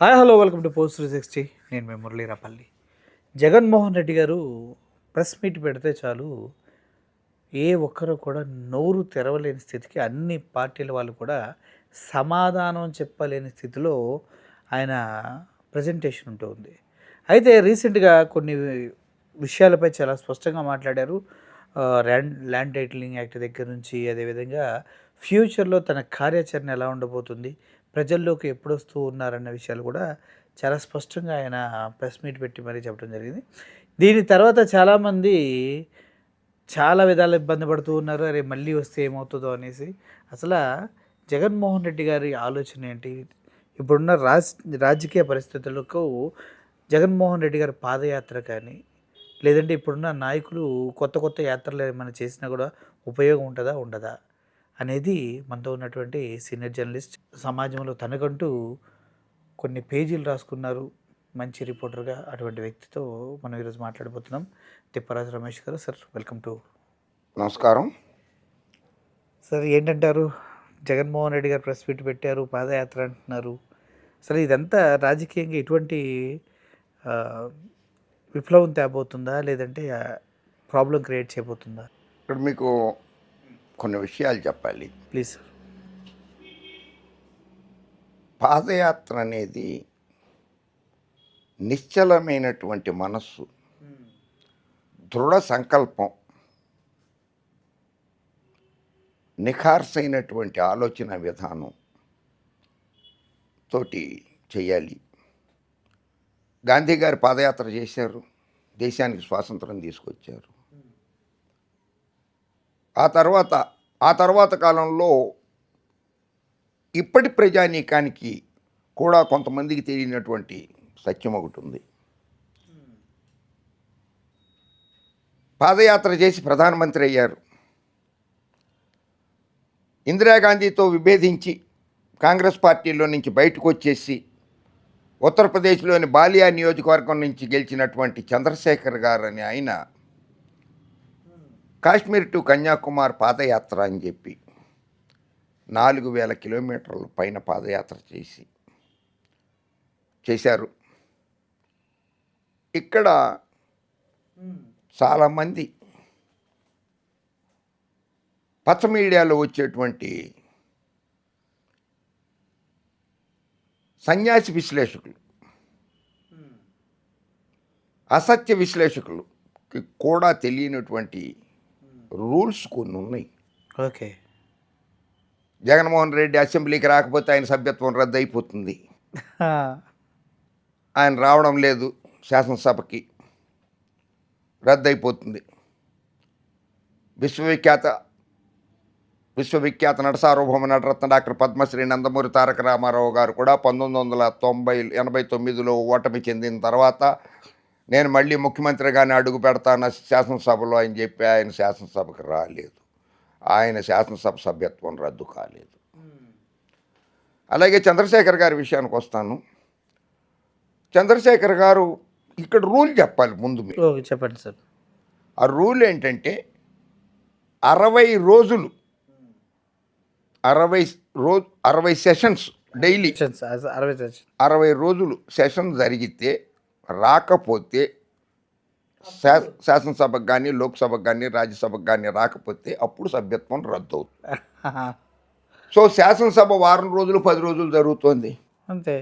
Hi hello welcome to post three sixty నేను మీ మురళీరాపల్లి. జగన్మోహన్ రెడ్డి గారు ప్రెస్ మీట్ పెడితే చాలు ఏ ఒక్కరు కూడా నోరు తెరవలేని స్థితికి అన్ని పార్టీల వాళ్ళు కూడా సమాధానం చెప్పలేని స్థితిలో ఆయన ప్రజెంటేషన్ ఉంటుంది అయితే రీసెంట్గా కొన్ని విషయాలపై చాలా స్పష్టంగా మాట్లాడారు. ల్యాండ్ ల్యాండ్ టైటిలింగ్ యాక్ట్ దగ్గర నుంచి అదేవిధంగా ఫ్యూచర్లో తన కార్యాచరణ ఎలా ఉండబోతుంది ప్రజల్లోకి ఎప్పుడు వస్తూ ఉన్నారన్న విషయాలు కూడా చాలా స్పష్టంగా ఆయన ప్రెస్ మీట్ పెట్టి మరీ చెప్పడం జరిగింది. దీని తర్వాత చాలామంది చాలా విధాలు ఇబ్బంది పడుతూ ఉన్నారు. అరే మళ్ళీ వస్తే ఏమవుతుందో అనేసి. అసలు జగన్మోహన్ రెడ్డి గారి ఆలోచన ఏంటి? ఇప్పుడున్న రాజ్ రాజకీయ పరిస్థితులకు జగన్మోహన్ రెడ్డి గారి పాదయాత్ర కానీ లేదంటే ఇప్పుడున్న నాయకులు కొత్త కొత్త యాత్రలు ఏమైనా చేసినా కూడా ఉపయోగం ఉంటుందా? ఉండదా? అనేది మనతో ఉన్నటువంటి సీనియర్ జర్నలిస్ట్ సమాజంలో తనకంటూ కొన్ని పేజీలు రాసుకున్నారు. మంచి రిపోర్టర్గా అటువంటి వ్యక్తితో మనం ఈరోజు మాట్లాడబోతున్నాం. Tipparaju Ramesh garu sir welcome to. నమస్కారం. సార్ ఏంటంటారు? జగన్మోహన్ రెడ్డి గారు ప్రెస్ మీట్ పెట్టారు పాదయాత్ర అంటున్నారు. అసలు ఇదంతా రాజకీయంగా ఎటువంటి విప్లవం తేబోతుందా? లేదంటే ప్రాబ్లం క్రియేట్ చేయబోతుందా? ఇక్కడ మీకు కొన్ని విషయాలు చెప్పాలి. Please sir. పాదయాత్ర అనేది నిశ్చలమైనటువంటి మనస్సు దృఢ సంకల్పం నిఖార్సైనటువంటి ఆలోచన విధానం తోటి చేయాలి. గాంధీ గారు పాదయాత్ర చేశారు దేశానికి స్వాతంత్రం తీసుకొచ్చారు. ఆ తర్వాత ఆ తర్వాత కాలంలో ఇప్పటి ప్రజానీకానికి కూడా కొంతమందికి తెలియనటువంటి సత్యం ఒకటి ఉంది. పాదయాత్ర చేసి ప్రధానమంత్రి అయ్యారు. ఇందిరాగాంధీతో విభేదించి కాంగ్రెస్ పార్టీలో నుంచి బయటకు వచ్చేసి ఉత్తరప్రదేశ్లోని బాలియా నియోజకవర్గం నుంచి గెలిచినటువంటి చంద్రశేఖర్ గారు అని ఆయన కాశ్మీర్ టు కన్యాకుమార్ పాదయాత్ర అని చెప్పి నాలుగు వేల కిలోమీటర్ల పైన పాదయాత్ర చేసి చేశారు. ఇక్కడ చాలామంది పచ్చ మీడియాలో వచ్చేటువంటి సన్యాసి విశ్లేషకులు అసత్య విశ్లేషకులు కూడా తెలియనటువంటి రూల్స్ కొన్ని ఉన్నాయి ఓకే. జగన్మోహన్ రెడ్డి అసెంబ్లీకి రాకపోతే ఆయన సభ్యత్వం రద్దు అయిపోతుంది ఆయన రావడం లేదు శాసనసభకి. రద్దు అయిపోతుంది విశ్వవిఖ్యాత విశ్వవిఖ్యాత నట సార్వభౌమ నటరత్న డాక్టర్ పద్మశ్రీ నందమూరి తారక రామారావు గారు కూడా పంతొమ్మిది వందల తొంభై ఎనభై తొమ్మిదిలో ఓటమి చెందిన తర్వాత నేను మళ్ళీ ముఖ్యమంత్రిగానే అడుగు పెడతాను శాసనసభలో అని చెప్పి ఆయన శాసనసభకు రాలేదు. ఆయన శాసనసభ సభ్యత్వం రద్దు కాలేదు. అలాగే చంద్రశేఖర్ గారి విషయానికి వస్తాను. చంద్రశేఖర్ గారు ఇక్కడ రూల్ చెప్పాలి ముందు మీరు. చెప్పండి సార్. ఆ రూల్ ఏంటంటే అరవై రోజులు అరవై రోజు అరవై సెషన్స్ డైలీ. అరవై రోజులు సెషన్ జరిగితే రాకపోతే శా- శాసనసభకు కానీ లోక్సభకు కానీ రాజ్యసభకు కానీ రాకపోతే అప్పుడు సభ్యత్వం రద్దు అవుతుంది సో శాసనసభ వారం రోజులు పది రోజులు జరుగుతోంది. అంతే.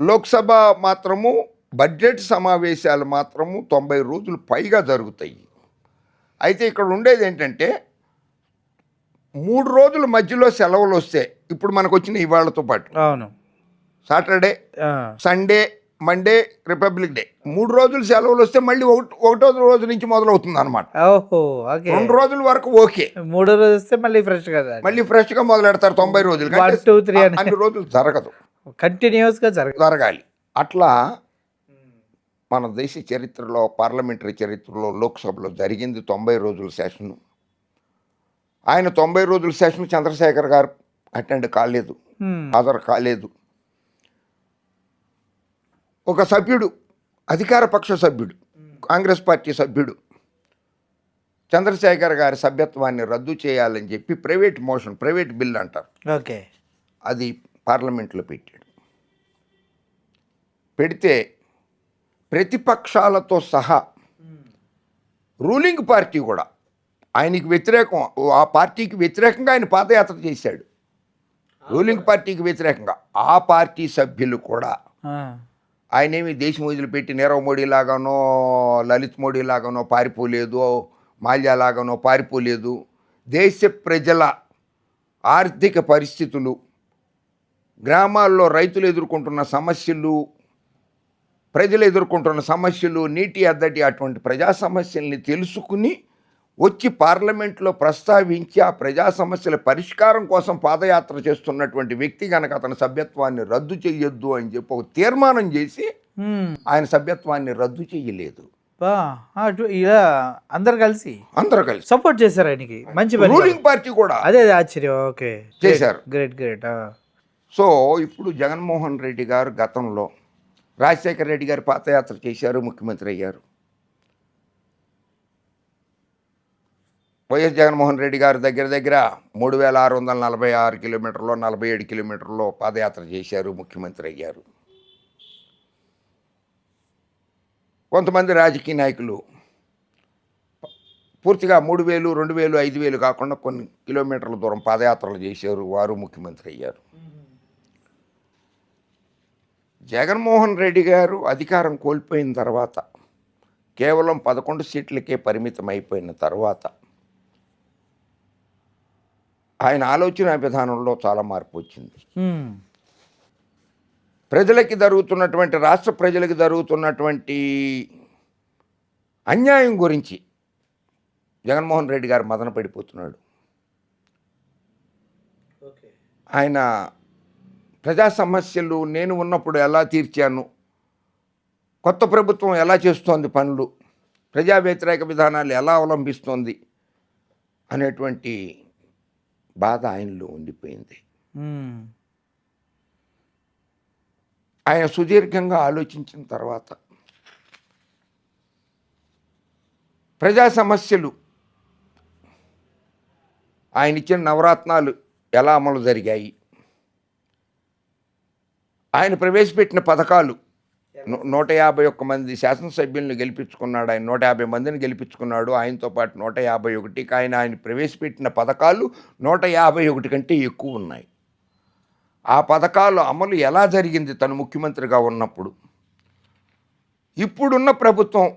లోక్సభ మాత్రము బడ్జెట్ సమావేశాలు మాత్రము తొంభై రోజులు పైగా జరుగుతాయి. అయితే ఇక్కడ ఉండేది ఏంటంటే మూడు రోజుల మధ్యలో సెలవులు వస్తే ఇప్పుడు మనకు వచ్చిన ఇవాళతో పాటు. అవును. Saturday Sunday Monday republic day మూడు రోజులు సెలవులు వస్తే మళ్ళీ ఒకటి ఒకటో రోజు నుంచి మొదలవుతుంది అనమాట ఓహో ఓకే. రెండు రోజుల వరకు ఓకే. మూడో రోజు వస్తే మళ్ళీ ఫ్రెష్ కదా మళ్ళీ ఫ్రెష్గా మొదలెడతారు తొంభై రోజులు. అన్ని రోజులు జరగదు. కంటిన్యూస్గా జరగదు. జరగాలి. అట్లా మన దేశ చరిత్రలో పార్లమెంటరీ చరిత్రలో లోక్సభలో జరిగింది తొంభై రోజుల సెషన్ ఆయన తొంభై రోజుల సెషన్ చంద్రశేఖర్ గారు అటెండ్ కాలేదు. Hmm. హాజరు కాలేదు. ఒక సభ్యుడు అధికార పక్ష సభ్యుడు కాంగ్రెస్ పార్టీ సభ్యుడు చంద్రశేఖర్ గారి సభ్యత్వాన్ని రద్దు చేయాలని చెప్పి ప్రైవేట్ మోషన్ ప్రైవేట్ బిల్ అంటారు. ఓకే. అది పార్లమెంట్లో పెట్టాడు. పెడితే ప్రతిపక్షాలతో సహా రూలింగ్ పార్టీ కూడా ఆయనకి వ్యతిరేకం ఆ పార్టీకి వ్యతిరేకంగా ఆయన పాదయాత్ర చేశాడు. రూలింగ్ పార్టీకి వ్యతిరేకంగా ఆ పార్టీ సభ్యులు కూడా ఆ, ఆయనేమి దేశం వదిలిపెట్టి నీరవ్ మోడీ లాగానో లలిత్ మోడీ లాగానో పారిపోలేదు మాల్యా లాగానో పారిపోలేదు. దేశ ప్రజల ఆర్థిక పరిస్థితులు గ్రామాల్లో రైతులు ఎదుర్కొంటున్న సమస్యలు ప్రజలు ఎదుర్కొంటున్న సమస్యలు నీటి అద్దటి అటువంటి ప్రజా సమస్యల్ని తెలుసుకుని వచ్చి పార్లమెంట్లో ప్రస్తావించి ఆ ప్రజా సమస్యల పరిష్కారం కోసం పాదయాత్ర చేస్తున్నటువంటి వ్యక్తి కనుక అతని సభ్యత్వాన్ని రద్దు చెయ్యొద్దు అని చెప్పి ఒక తీర్మానం చేసి ఆయన సభ్యత్వాన్ని రద్దు చేయలేదు ఇలా అందరు కలిసి అందరూ కలిసి. సపోర్ట్ చేశారు ఆయనకి. మంచి రూలింగ్ పార్టీ కూడా. అదే ఆశ్చర్యం. ఓకే. చేశారు. గ్రేట్ గ్రేట్ సో ఇప్పుడు జగన్మోహన్ రెడ్డి గారు గతంలో రాజశేఖర రెడ్డి గారు పాదయాత్ర చేశారు ముఖ్యమంత్రి అయ్యారు. వైఎస్ జగన్మోహన్ రెడ్డి గారు దగ్గర దగ్గర మూడు వేల ఆరు వందల నలభై ఆరు కిలోమీటర్లో నలభై ఏడు కిలోమీటర్లో పాదయాత్ర చేశారు ముఖ్యమంత్రి అయ్యారు. కొంతమంది రాజకీయ నాయకులు పూర్తిగా మూడు వేలు రెండు వేలు ఐదు వేలు కాకుండా కొన్ని కిలోమీటర్ల దూరం పాదయాత్రలు చేశారు వారు ముఖ్యమంత్రి అయ్యారు. జగన్మోహన్ రెడ్డి గారు అధికారం కోల్పోయిన తర్వాత కేవలం పదకొండు సీట్లకే పరిమితం అయిపోయిన తర్వాత ఆయన ఆలోచన విధానంలో చాలా మార్పు వచ్చింది. ప్రజలకి జరుగుతున్నటువంటి రాష్ట్ర ప్రజలకి జరుగుతున్నటువంటి అన్యాయం గురించి జగన్మోహన్ రెడ్డి గారు మదన పడిపోతున్నాడు. ఆయన ప్రజా సమస్యలు నేను ఉన్నప్పుడు ఎలా తీర్చాను కొత్త ప్రభుత్వం ఎలా చేస్తోంది పనులు ప్రజా వ్యతిరేక విధానాలు ఎలా అవలంబిస్తోంది అనేటువంటి బాధ ఆయనలో ఉండిపోయింది. ఆయన సుదీర్ఘంగా ఆలోచించిన తర్వాత ప్రజా సమస్యలు ఆయన ఇచ్చిన నవరత్నాలు ఎలా అమలు జరిగాయి? ఆయన ప్రవేశపెట్టిన పథకాలు నూట యాభై ఒక్క మంది శాసనసభ్యులను గెలిపించుకున్నాడు ఆయన నూట యాభై మందిని గెలిపించుకున్నాడు ఆయనతో పాటు నూట యాభై ఒకటికి ఆయన ఆయన ప్రవేశపెట్టిన పథకాలు నూట యాభై ఒకటి కంటే ఎక్కువ ఉన్నాయి. ఆ పథకాలు అమలు ఎలా జరిగింది తను ముఖ్యమంత్రిగా ఉన్నప్పుడు? ఇప్పుడున్న ప్రభుత్వం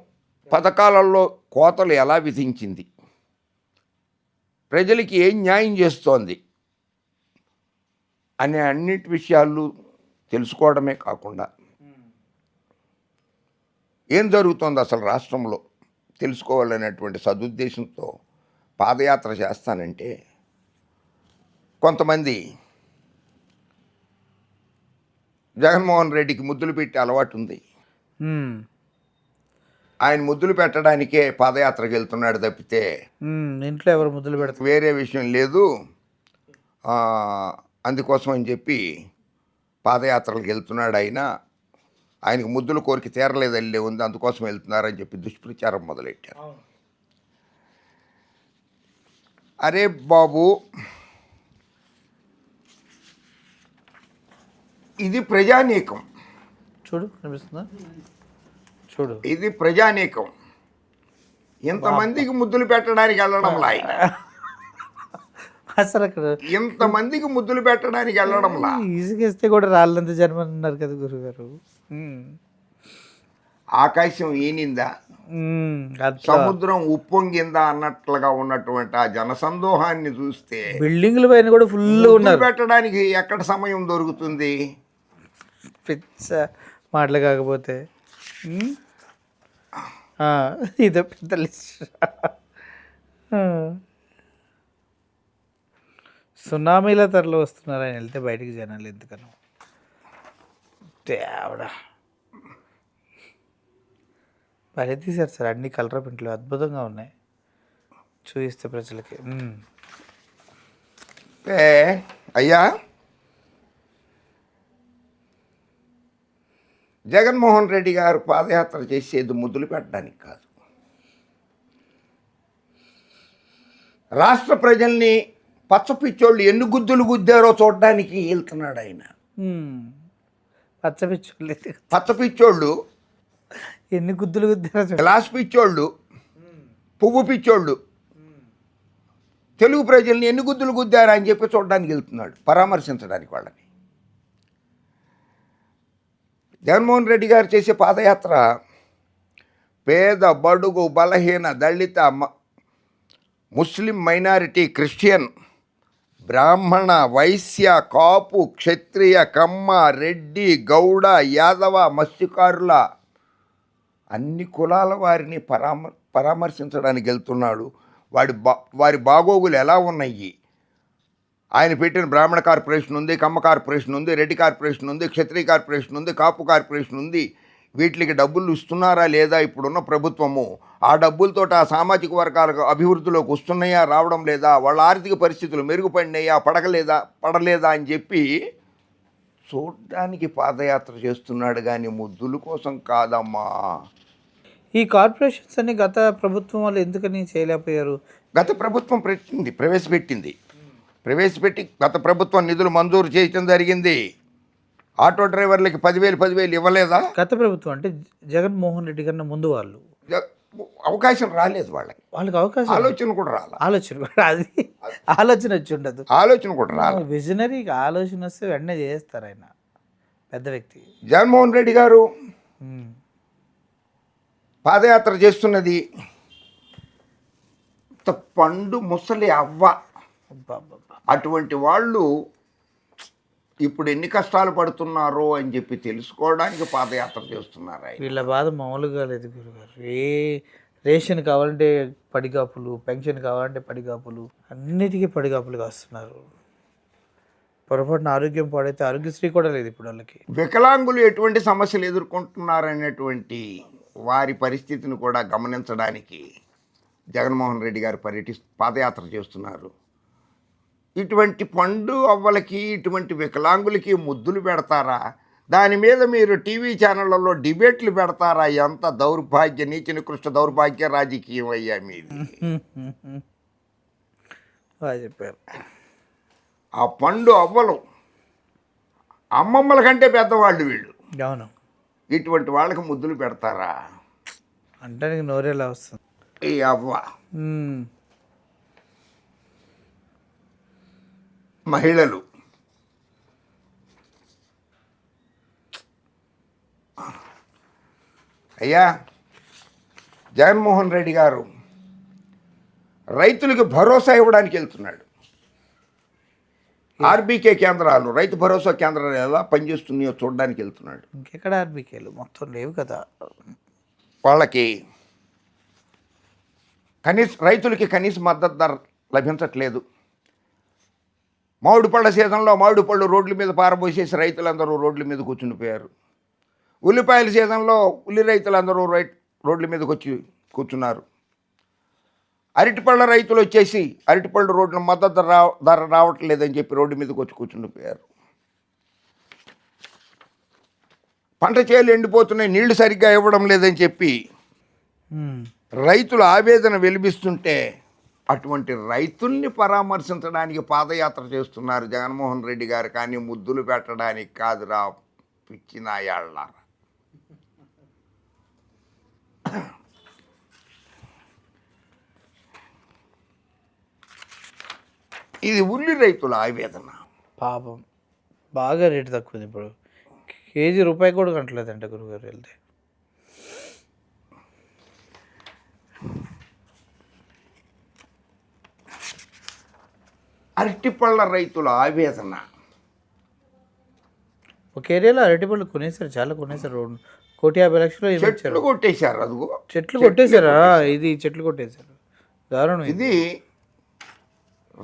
పథకాలలో కోతలు ఎలా విధించింది? ప్రజలకి ఏం న్యాయం చేస్తోంది? అనే అన్నిటి విషయాలు తెలుసుకోవడమే కాకుండా ఏం జరుగుతోంది అసలు రాష్ట్రంలో? తెలుసుకోవాలనేటువంటి సదుద్దేశంతో పాదయాత్ర చేస్తానంటే కొంతమంది జగన్మోహన్ రెడ్డికి ముద్దులు పెట్టే అలవాటు ఉంది ఆయన ముద్దులు పెట్టడానికే పాదయాత్రకు వెళ్తున్నాడు తప్పితే ఇంట్లో ఎవరు ముద్దులు పెడతారు? వేరే విషయం లేదు. అందుకోసం అని చెప్పి పాదయాత్రలకు వెళ్తున్నాడు ఆయన. ఆయనకు ముద్దుల కోరిక తీరలేదు వెళ్ళే ఉంది అందుకోసం వెళ్తున్నారని చెప్పి దుష్ప్రచారం మొదలెట్టారు. అరే బాబు ఇది ప్రజానీకం. చూడు కనిపిస్తుందా? చూడు. ఇది ప్రజానీకం. ఇంతమందికి ముద్దులు పెట్టడానికి వెళ్ళడంలా ఆయన. అసలు అక్కడ ఇంతమందికి ముద్దులు పెట్టడానికి వెళ్ళడంలా ఇసుకేస్తే కూడా రాళ్ళంత జన్మ అన్నారు కదా గురుగారు. ఆకాశం ఈనిందా సముద్రం ఉప్పొంగిందా అన్నట్లుగా ఉన్నటువంటి ఆ జనసందోహాన్ని చూస్తే బిల్డింగ్ల పైన కూడా ఫుల్ ఉన్నారు. పెట్టడానికి ఎక్కడ సమయం దొరుకుతుంది? పిచ్చ మాటలు కాకపోతే. ఇదో పెద్ద. సునామీల తరలో వస్తున్నారు ఆయన వెళ్తే బయటికి జనాలు ఎందుకను. తేవడా భలే తీశారు సార్? అన్ని కలర్ ప్రింట్లు అద్భుతంగా ఉన్నాయి. చూపిస్తే ప్రజలకి. ఏ అయ్యా. జగన్మోహన్ రెడ్డి గారు పాదయాత్ర చేసేది ముద్దులు పెట్టడానికి కాదు. రాష్ట్ర ప్రజల్ని పచ్చపిచ్చోళ్ళు ఎన్ని గుద్దులు గుద్దారో చూడడానికి వెళ్తున్నాడు ఆయన. పచ్చపిచ్చోళ్ళు. పచ్చ పిచ్చోళ్ళు ఎన్ని గుద్దులు గుద్దారో. గ్లాస్ పిచ్చోళ్ళు. పువ్వు పిచ్చోళ్ళు. తెలుగు ప్రజల్ని ఎన్ని గుద్దులు గుద్దారా అని చెప్పి చూడడానికి వెళ్తున్నాడు పరామర్శించడానికి వాళ్ళని. జగన్మోహన్ రెడ్డి గారు చేసే పాదయాత్ర పేద బడుగు బలహీన దళిత ముస్లిం మైనారిటీ క్రిస్టియన్. బ్రాహ్మణ వైశ్య కాపు క్షత్రియ కమ్మ రెడ్డి గౌడ యాదవ మత్స్యకారుల అన్ని కులాల వారిని పరామ పరామర్శించడానికి వెళ్తున్నాడు. వాడి బా వారి బాగోగులు ఎలా ఉన్నాయి? ఆయన పెట్టిన బ్రాహ్మణ కార్పొరేషన్ ఉంది కమ్మ కార్పొరేషన్ ఉంది రెడ్డి కార్పొరేషన్ ఉంది క్షత్రియ కార్పొరేషన్ ఉంది కాపు కార్పొరేషన్ ఉంది. వీటికి డబ్బులు ఇస్తున్నారా లేదా ఇప్పుడున్న ప్రభుత్వము? ఆ డబ్బులతో ఆ సామాజిక వర్గాలకు అభివృద్ధిలోకి వస్తున్నాయా రావడం లేదా? వాళ్ళ ఆర్థిక పరిస్థితులు మెరుగుపడినాయా పడగలేదా పడలేదా అని చెప్పి చూడ్డానికి పాదయాత్ర చేస్తున్నాడు కానీ ముద్దుల కోసం కాదమ్మా. ఈ కార్పొరేషన్స్ అన్ని గత ప్రభుత్వం వాళ్ళు ఎందుకని చేయలేకపోయారు? గత ప్రభుత్వం పెట్టింది ప్రవేశపెట్టింది. ప్రవేశపెట్టి గత ప్రభుత్వం నిధులు మంజూరు చేయటం జరిగింది. ఆటో డ్రైవర్లకి పదివేలు పదివేలు ఇవ్వలేదా? గత ప్రభుత్వం అంటే జగన్మోహన్ రెడ్డి కన్నా ముందు వాళ్ళు. అవకాశం రాలేదు వాళ్ళకి. వాళ్ళకి అవకాశం ఆలోచన కూడా రాల. ఆలోచన కూడా అది. ఆలోచన వచ్చి ఉండదు. ఆలోచన కూడా రాల. విజనరీ ఆలోచన వస్తే వెంటనే చేస్తారు ఆయన. పెద్ద వ్యక్తి. జగన్మోహన్ రెడ్డి గారు. పాదయాత్ర చేస్తున్నది. పండు ముసలి అవ్వ. అటువంటి వాళ్ళు ఇప్పుడు ఎన్ని కష్టాలు పడుతున్నారో అని చెప్పి తెలుసుకోవడానికి పాదయాత్ర చేస్తున్నారు ఆయన. వీళ్ళ బాధ మామూలుగా లేదు గురుగారు. ఏ రేషన్ కావాలంటే పడిగాపులు పెన్షన్ కావాలంటే పడిగాపులు అన్నిటికీ పడిగాపులు కాస్తున్నారు. పొరపాటున ఆరోగ్యం పాడైతే ఆరోగ్యశ్రీ కూడా లేదు ఇప్పుడు వాళ్ళకి. వికలాంగులు ఎటువంటి సమస్యలు ఎదుర్కొంటున్నారనేటువంటి వారి పరిస్థితిని కూడా గమనించడానికి జగన్మోహన్ రెడ్డి గారు పర్యటి పాదయాత్ర చేస్తున్నారు. ఇటువంటి పండు అవ్వలకి ఇటువంటి వికలాంగులకి ముద్దులు పెడతారా? దాని మీద మీరు టీవీ ఛానళ్ళలో డిబేట్లు పెడతారా? ఎంత దౌర్భాగ్య నీచ నికృష్ట దౌర్భాగ్య రాజకీయం అయ్యా మీది. చెప్పారు. ఆ పండు అవ్వలు. అమ్మమ్మల కంటే పెద్దవాళ్ళు వీళ్ళు. అవును. ఇటువంటి వాళ్ళకి ముద్దులు పెడతారా? అంటే నోరేలా వస్తుంది. ఈ అవ్వ. మహిళలు. అయ్యా జగన్మోహన్ రెడ్డి గారు రైతులకు భరోసా ఇవ్వడానికి వెళ్తున్నాడు. ఆర్బీకే కేంద్రాలు రైతు భరోసా కేంద్రాలు ఎలా పనిచేస్తున్నాయో చూడడానికి వెళ్తున్నాడు. ఇంకెక్కడ ఆర్బీకేలు? మొత్తం లేవు కదా. వాళ్ళకి కనీస రైతులకి కనీస మద్దతు ధర లభించట్లేదు. మామిడి పళ్ళ సీజన్లో మామిడి పళ్ళు రోడ్ల మీద పారబోసేసి రైతులందరూ రోడ్ల మీద కూర్చుండిపోయారు. ఉల్లిపాయల సీజన్లో ఉల్లి రైతులందరూ రై రోడ్ల మీదకి వచ్చి కూర్చున్నారు. అరటిపళ్ళ రైతులు వచ్చేసి అరటిపళ్ళు రోడ్ల మద్దతు ధర రా ధర రావట్లేదని చెప్పి రోడ్డు మీదకి వచ్చి కూర్చుండిపోయారు. పంట చేలు ఎండిపోతున్నాయి నీళ్ళు సరిగ్గా ఇవ్వడం లేదని చెప్పి. రైతులు ఆవేదన వెలిపిస్తుంటే అటువంటి రైతుల్ని పరామర్శించడానికి పాదయాత్ర చేస్తున్నారు జగన్మోహన్ రెడ్డి గారు. కానీ ముద్దులు పెట్టడానికి కాదురా పిచ్చినాయాళ్ళ. ఇది ఉల్లి రైతుల ఆవేదన. పాపం బాగా రేటు తక్కువ ఉంది ఇప్పుడు. కేజీ రూపాయి కూడా కంటలేదంట గురుగారు వెళ్తే. అరటిపళ్ళ రైతుల ఆవేదన. ఒక ఏరియాలో అరటిపళ్ళు కొనేసారు చాలా కొనేసారు కోటి యాభై లక్షలు చెట్లు కొట్టేశారు అదిగో. చెట్లు కొట్టేశారా? ఇది చెట్లు కొట్టేశారు. దారుణం ఇది.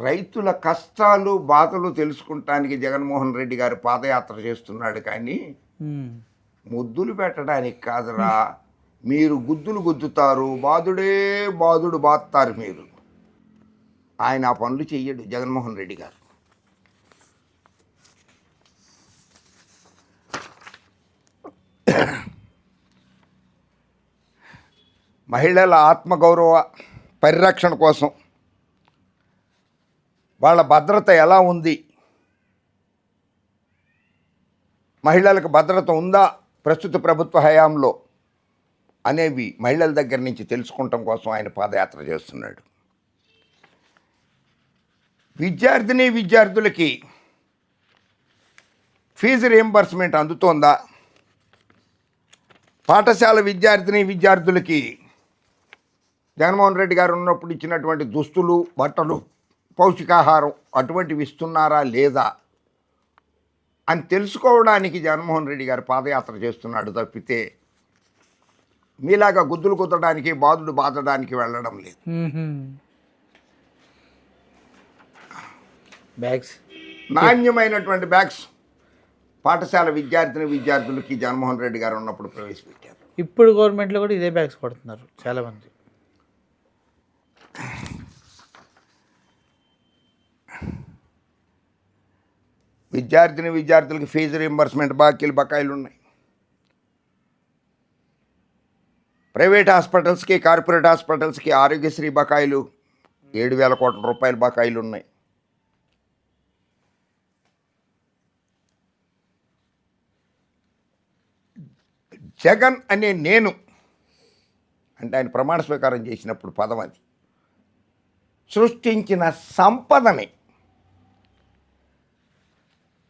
రైతుల కష్టాలు బాధలు తెలుసుకుంటానికి జగన్మోహన్ రెడ్డి గారు పాదయాత్ర చేస్తున్నాడు కానీ. ముద్దులు పెట్టడానికి కాదురా. మీరు గుద్దులు గుద్దుతారు బాధుడే బాధుడు బాత్తారు మీరు. ఆయన ఆ పనులు చెయ్యడు జగన్మోహన్ రెడ్డి గారు. మహిళల ఆత్మగౌరవ పరిరక్షణ కోసం వాళ్ళ భద్రత ఎలా ఉంది? మహిళలకు భద్రత ఉందా ప్రస్తుత ప్రభుత్వ హయాంలో అనేవి మహిళల దగ్గర నుంచి తెలుసుకుంటాం కోసం ఆయన పాదయాత్ర చేస్తున్నాడు. విద్యార్థిని విద్యార్థులకి ఫీజు రియంబర్స్మెంట్ అందుతోందా? పాఠశాల విద్యార్థిని విద్యార్థులకి జగన్మోహన్ రెడ్డి గారు ఉన్నప్పుడు ఇచ్చినటువంటి దుస్తులు బట్టలు పౌష్టికాహారం అటువంటివి ఇస్తున్నారా లేదా అని తెలుసుకోవడానికి జగన్మోహన్ రెడ్డి గారు పాదయాత్ర చేస్తున్నాడు తప్పితే మీలాగా గుద్దులు కుద్దడానికి బాధుడు బాధడానికి వెళ్ళడం లేదు. బ్యాగ్స్. నాణ్యమైనటువంటి బ్యాగ్స్. పాఠశాల విద్యార్థిని విద్యార్థులకి జగన్మోహన్ రెడ్డి గారు ఉన్నప్పుడు ప్రవేశపెట్టారు. ఇప్పుడు గవర్నమెంట్లో కూడా ఇదే బ్యాగ్స్ కొడుతున్నారు చాలామంది. విద్యార్థిని విద్యార్థులకి ఫీజు రీంబర్స్మెంట్ బాకీలు బకాయిలు ఉన్నాయి ప్రైవేట్ హాస్పిటల్స్కి కార్పొరేట్ హాస్పిటల్స్కి ఆరోగ్యశ్రీ బకాయిలు ఏడు వేల కోట్ల రూపాయల బకాయిలు ఉన్నాయి జగన్ అనే నేను అంటే ఆయన ప్రమాణ స్వీకారం చేసినప్పుడు పదం అది. సృష్టించిన సంపదని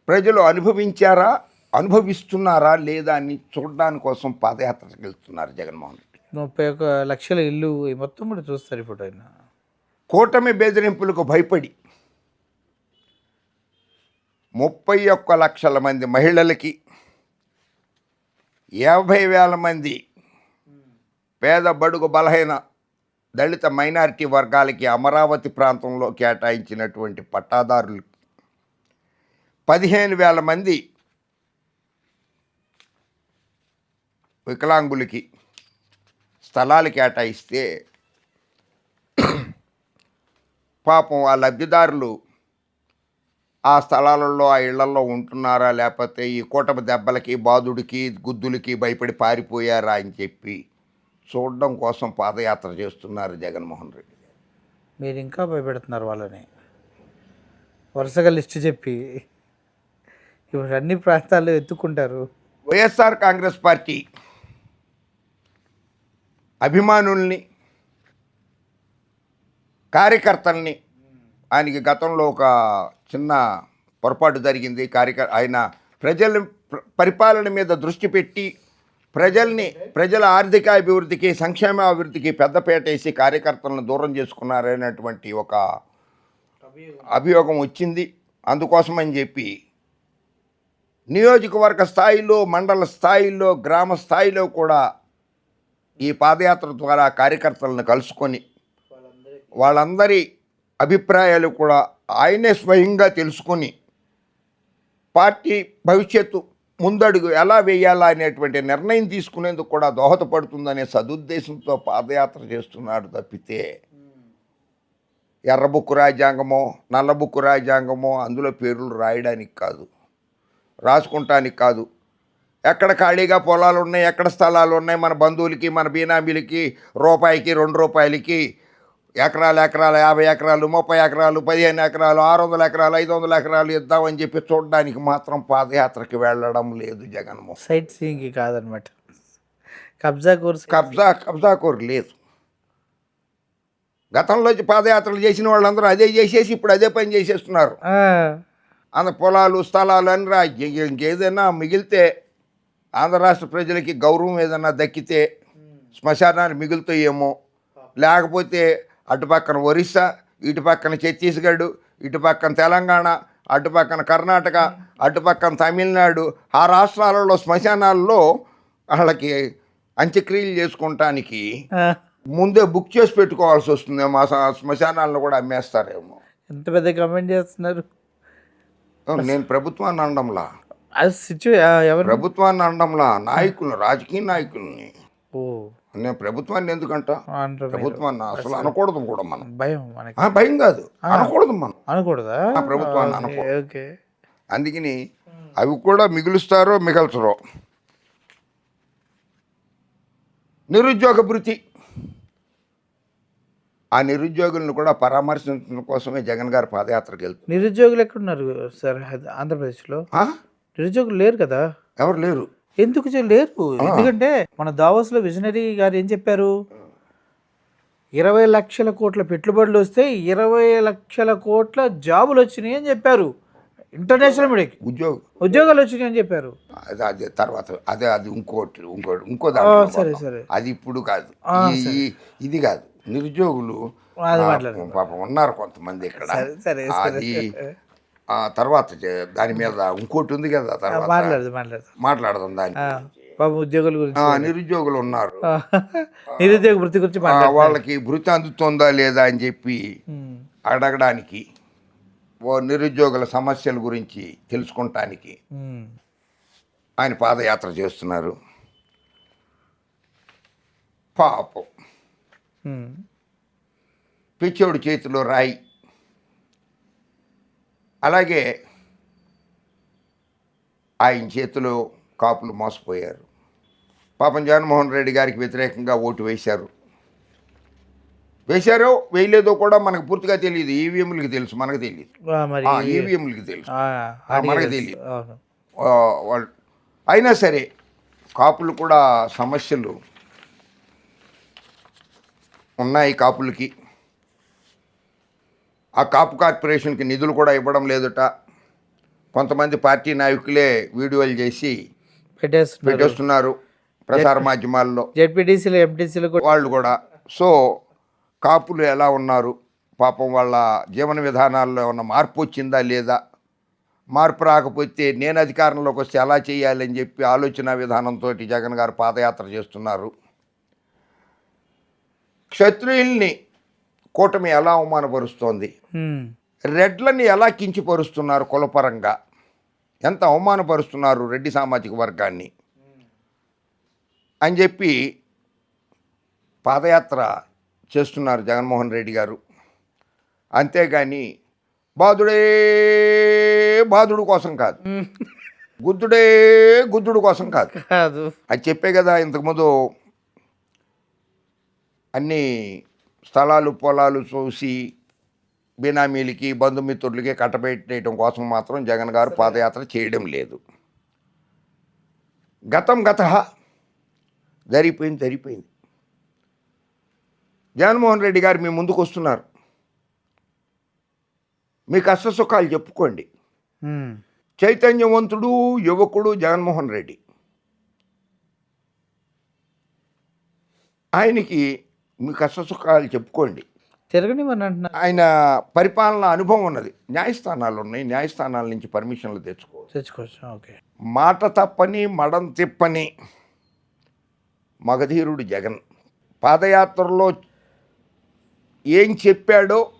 ప్రజలు అనుభవించారా అనుభవిస్తున్నారా లేదా అని చూడడానికి కోసం పాదయాత్రకు వెళ్తున్నారు జగన్మోహన్ రెడ్డి. ముప్పై ఒక లక్షల ఇల్లు మొత్తం కూడా చూస్తారు ఇప్పుడు ఆయన కూటమి బెదిరింపులకు భయపడి ముప్పై ఒక్క లక్షల మంది మహిళలకి యాభై వేల మంది పేద బడుగు బలహీన దళిత మైనారిటీ వర్గాలకి అమరావతి ప్రాంతంలో కేటాయించినటువంటి పట్టాదారులు పదిహేను వేల మంది వికలాంగులకి స్థలాలు కేటాయిస్తే పాపం ఆ లబ్ధిదారులు ఆ స్థలాలలో ఆ ఇళ్ళలో ఉంటున్నారా? లేకపోతే ఈ కూటమి దెబ్బలకి బాధుడికి గుద్దులకి భయపడి పారిపోయారా అని చెప్పి చూడడం కోసం పాదయాత్ర చేస్తున్నారు జగన్మోహన్ రెడ్డి మీరు ఇంకా భయపెడుతున్నారు వాళ్ళని. వరుసగా లిస్ట్ చెప్పి ఇప్పుడు అన్ని ప్రాంతాల్లో ఎత్తుకుంటారు. వైఎస్ఆర్ కాంగ్రెస్ పార్టీ అభిమానుల్ని కార్యకర్తల్ని ఆయనకి గతంలో ఒక చిన్న పొరపాటు జరిగింది. కార్యకర్ ఆయన ప్రజల పరిపాలన మీద దృష్టి పెట్టి ప్రజల్ని ప్రజల ఆర్థిక అభివృద్ధికి సంక్షేమ అభివృద్ధికి పెద్దపేట వేసి కార్యకర్తలను దూరం చేసుకున్నారనేటువంటి ఒక అభియోగం వచ్చింది. అందుకోసమని చెప్పి నియోజకవర్గ స్థాయిలో మండల స్థాయిలో గ్రామ స్థాయిలో కూడా ఈ పాదయాత్ర ద్వారా కార్యకర్తలను కలుసుకొని వాళ్ళందరి అభిప్రాయాలు కూడా ఆయనే స్వయంగా తెలుసుకొని పార్టీ భవిష్యత్తు ముందడుగు ఎలా వేయాలా అనేటువంటి నిర్ణయం తీసుకునేందుకు కూడా దోహదపడుతుందనే సదుద్దేశంతో పాదయాత్ర చేస్తున్నాడు తప్పితే ఎర్రబుక్కు రాజ్యాంగమో నల్లబుక్కు రాజ్యాంగమో అందులో పేర్లు రాయడానికి కాదు రాసుకుంటానికి కాదు. ఎక్కడ ఖాళీగా పొలాలు ఉన్నాయి ఎక్కడ స్థలాలు ఉన్నాయి మన బంధువులకి మన బీనామీలకి రూపాయికి రెండు రూపాయలకి ఎకరాలు ఎకరాలు యాభై ఎకరాలు ముప్పై ఎకరాలు పదిహేను ఎకరాలు ఆరు వందల ఎకరాలు ఐదు వందల ఎకరాలు ఇద్దామని చెప్పి చూడడానికి మాత్రం పాదయాత్రకి వెళ్ళడం లేదు జగన్మోహన్. సైట్ సీయింగ్కి కాదనమాట. కబ్జా కోర్స్ కబ్జా కబ్జా కోరు లేదు. గతంలో పాదయాత్రలు చేసిన వాళ్ళందరూ అదే చేసేసి ఇప్పుడు అదే పని చేసేస్తున్నారు. అంత పొలాలు స్థలాలు అని రా ఇంకేదైనా మిగిలితే ఆంధ్ర రాష్ట్ర ప్రజలకి గౌరవం ఏదైనా దక్కితే శ్మశానాలు మిగులుతాయేమో. లేకపోతే అటు పక్కన ఒరిస్సా ఇటు పక్కన ఛత్తీస్గఢ్ ఇటు పక్కన తెలంగాణ అటు పక్కన కర్ణాటక అటు పక్కన తమిళనాడు ఆ రాష్ట్రాలలో శ్మశానాల్లో వాళ్ళకి అంత్యక్రియలు చేసుకుంటానికి ముందే బుక్ చేసి పెట్టుకోవాల్సి వస్తుందేమో ఆ శ్మశానాలను కూడా అమ్మేస్తారేమో. ఎంత పెద్ద కమెంట్ చేస్తున్నారు? నేను ప్రభుత్వాన్ని అనడంలా. ప్రభుత్వాన్ని అనడంలా. నాయకులు రాజకీయ నాయకుల్ని. ఓ. నేను ప్రభుత్వాన్ని ఎందుకంట. ప్రభుత్వాన్ని అసలు అనకూడదు కూడా మనం. భయం భయం కాదు. అనకూడదు మనం. అనకూడదా? ప్రభుత్వాన్ని అనకూడదు. అందుకని అవి కూడా మిగులుస్తారో మిగల్చరో. నిరుద్యోగ భృతి. ఆ నిరుద్యోగులను కూడా పరామర్శించడం కోసమే జగన్ గారు పాదయాత్రకు వెళ్తున్నారు. నిరుద్యోగులు ఎక్కడున్నారు సార్? ఆంధ్రప్రదేశ్లో? ఆ? నిరుద్యోగులు లేరు కదా? ఎవరు లేరు? ఎందుకు లేరు. ఎందుకంటే మన దావోస్లో విజనరీ గారు ఏం చెప్పారు? ఇరవై లక్షల కోట్ల పెట్టుబడులు వస్తే ఇరవై లక్షల కోట్ల జాబులు వచ్చినాయి అని చెప్పారు. ఇంటర్నేషనల్ మీడియాకి. ఉద్యోగం ఉద్యోగాలు వచ్చినాయి అని చెప్పారు. అది తర్వాత అదే అది ఇంకోటి ఇంకోటి ఇంకో సరే. సరే. అది ఇప్పుడు కాదు. ఇది కాదు. నిరుద్యోగులు. పాపం ఉన్నారు కొంతమంది ఇక్కడ. అది తర్వాత దాని మీద ఇంకోటి ఉంది కదా తర్వాత. మాట్లాడదు దాని ఉద్యోగుల గురించి నిరుద్యోగులు ఉన్నారు. నిరుద్యోగ వృత్తి గురించి వాళ్ళకి భృతి అందుతుందా లేదా అని చెప్పి అడగడానికి ఓ నిరుద్యోగుల సమస్యల గురించి తెలుసుకుంటానికి ఆయన పాదయాత్ర చేస్తున్నారు. పాపం. పిచ్చోడి చేతిలో రాయి. అలాగే ఆయన చేతిలో కాపులు మోసపోయారు. పాపం జగన్మోహన్ రెడ్డి గారికి వ్యతిరేకంగా ఓటు వేశారు. వేశారో వేయలేదో కూడా మనకు పూర్తిగా తెలియదు. ఈవీఎంలకి తెలుసు మనకు తెలియదు. ఈవీఎంలకి తెలుసు. మనకు. తెలియదు. వాళ్ళు అయినా సరే కాపులు కూడా సమస్యలు ఉన్నాయి కాపులకి. ఆ కాపు కార్పొరేషన్కి నిధులు కూడా ఇవ్వడం లేదుట. కొంతమంది పార్టీ నాయకులే వీడియోలు చేసి పెట్టేస్తున్నారు. పెట్టేస్తున్నారు ప్రసార మాధ్యమాల్లో. జెడ్పీటీసీలు ఎంపీటీసీలు వాళ్ళు కూడా. సో కాపులు ఎలా ఉన్నారు? పాపం వాళ్ళ జీవన విధానాల్లో ఏమన్నా మార్పు వచ్చిందా లేదా? మార్పు రాకపోతే నేను అధికారంలోకి వస్తే ఎలా చేయాలని చెప్పి ఆలోచన విధానంతో జగన్ గారు పాదయాత్ర చేస్తున్నారు. క్షత్రియుల్ని కూటమి ఎలా అవమానపరుస్తోంది? రెడ్లని ఎలా కించిపరుస్తున్నారు కులపరంగా? ఎంత అవమానపరుస్తున్నారు రెడ్డి సామాజిక వర్గాన్ని? అని చెప్పి పాదయాత్ర చేస్తున్నారు జగన్మోహన్ రెడ్డి గారు. అంతేగాని బాధుడే బాధుడు కోసం కాదు. గుద్దుడే గుద్దుడు కోసం కాదు. కాదు. అది చెప్పే కదా ఇంతకుముందు అన్ని స్థలాలు పొలాలు చూసి బినామీలకి బంధుమిత్రులకి కట్టబెట్టేయడం కోసం మాత్రం జగన్ గారు పాదయాత్ర చేయడం లేదు. గతం గత జరిగిపోయింది జరిగిపోయింది. జగన్మోహన్ రెడ్డి గారు మీ ముందుకు వస్తున్నారు. మీ కష్ట సుఖాలు చెప్పుకోండి. చైతన్యవంతుడు యువకుడు జగన్మోహన్ రెడ్డి. ఆయనకి మీ కష్ట సుఖాలు చెప్పుకోండి. అంటున్నారు ఆయన పరిపాలన అనుభవం ఉన్నది. న్యాయస్థానాలు ఉన్నాయి. న్యాయస్థానాల నుంచి పర్మిషన్లు తెచ్చుకోవచ్చు తెచ్చుకోవచ్చు. ఓకే. మాట తప్పని మడం తిప్పని మగధీరుడు జగన్. పాదయాత్రలో ఏం చెప్పాడో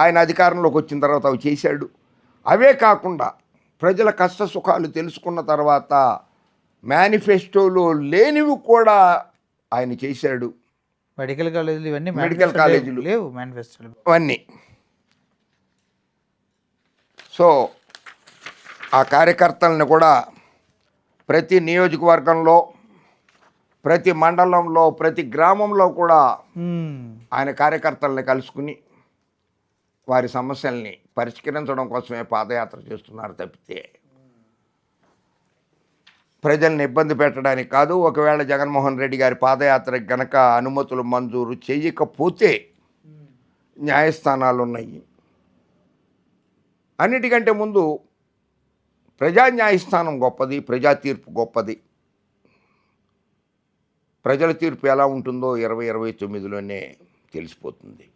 ఆయన అధికారంలోకి వచ్చిన తర్వాత అవి చేశాడు. అవే కాకుండా ప్రజల కష్ట సుఖాలు తెలుసుకున్న తర్వాత మేనిఫెస్టోలో లేనివి కూడా ఆయన చేశాడు. మెడికల్ కాలేజీలు ఇవన్నీ మెడికల్ కాలేజీలు. లేవు మేనిఫెస్టోలు అవన్నీ. సో ఆ కార్యకర్తలను కూడా ప్రతి నియోజకవర్గంలో ప్రతి మండలంలో ప్రతి గ్రామంలో కూడా ఉమ్, ఆయన కార్యకర్తల్ని కలుసుకుని వారి సమస్యల్ని పరిష్కరించడం కోసమే పాదయాత్ర చేస్తున్నారు తప్పితే ప్రజల్ని ఇబ్బంది పెట్టడానికి కాదు ఒకవేళ జగన్మోహన్ రెడ్డి గారి పాదయాత్రకు గనక అనుమతులు మంజూరు చేయకపోతే న్యాయస్థానాలు ఉన్నాయి. అన్నిటికంటే ముందు ప్రజా న్యాయస్థానం గొప్పది ప్రజా తీర్పు గొప్పది. ప్రజల తీర్పు ఎలా ఉంటుందో ఇరవై ఇరవై తొమ్మిదిలోనే తెలిసిపోతుంది.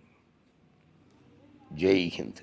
జై హింద్.